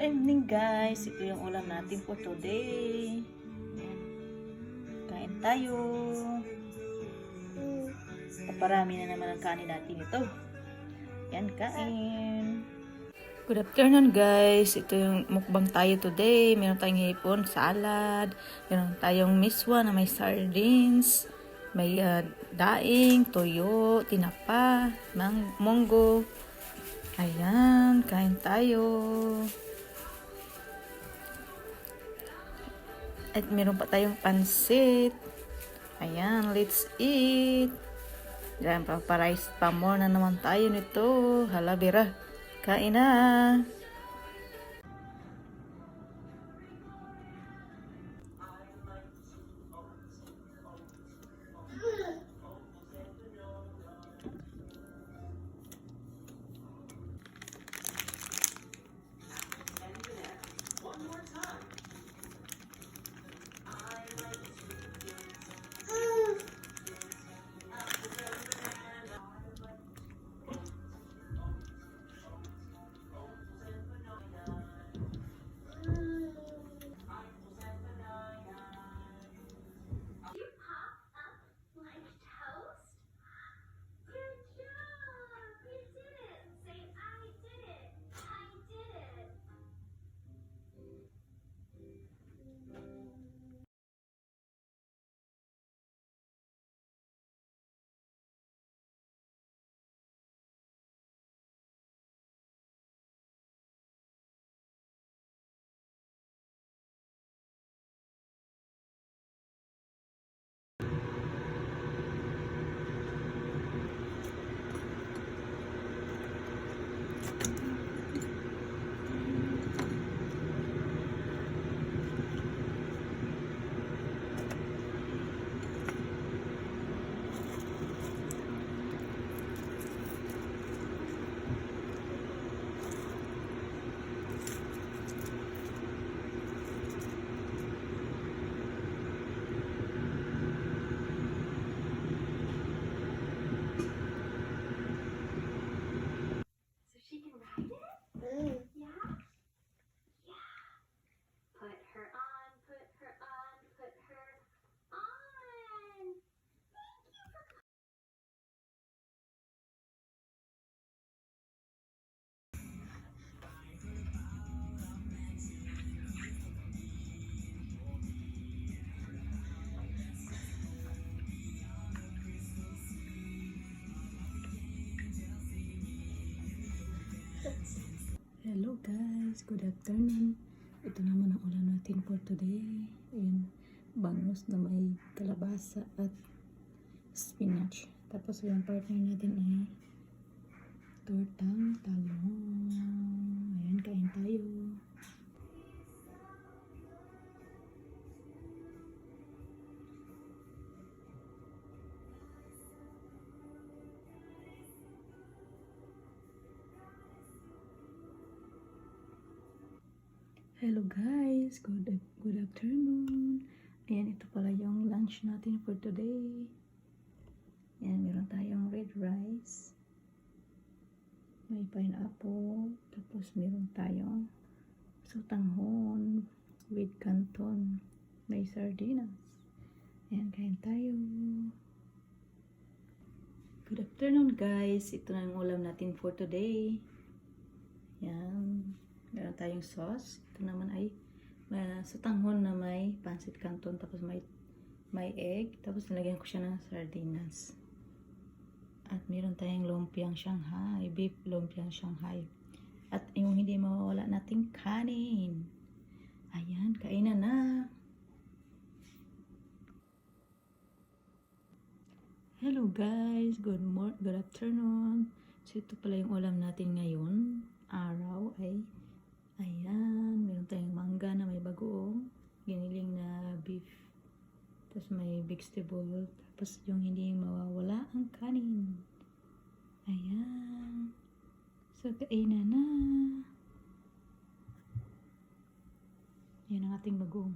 evening guys. Ito yung ulam natin for today. Kain tayo. Paparami na naman ang kanin natin ito. Yan, kain. Good afternoon guys. Ito yung mukbang tayo today. Meron tayong hipon, salad. Meron tayong miswa na may sardines. May ah, daing, toyo, tinapa, mang munggo. Ayan, kain tayo. At meron pa tayong pansit. Ayan, let's eat. Diyan, paparice pa more na naman tayo nito. Halabira. Kain na. Hello guys, good afternoon. Ito naman ang ulam natin for today. Ayan, bangus na may kalabasa at spinach. Tapos yung partner natin ay tortang talong. Ayan, kain tayo. Hello guys, good good afternoon. Ayan, ito pala yung lunch natin for today. Ayan, meron tayong red rice. May pineapple. Tapos meron tayong sotanghon with canton. May sardinas. Ayan, kain tayo. Good afternoon guys. Ito na ang ulam natin for today. Ayan. Meron tayong sauce. Ito naman ay uh, sa tanghon na may pancit canton tapos may may egg tapos nilagyan ko siya ng sardinas. At meron tayong lumpiang Shanghai, beef lumpiang Shanghai. At yung hindi mawawala nating kanin. Ayan, kainan na. Hello guys, good morning, good afternoon. So ito pala yung ulam natin ngayon. Araw ay Ayan, meron tayong mangga na may bagoong giniling na beef. Tapos may vegetable. Tapos yung hindi mawawala ang kanin. Ayan. So, kainan na. Yan ang ating bagoong.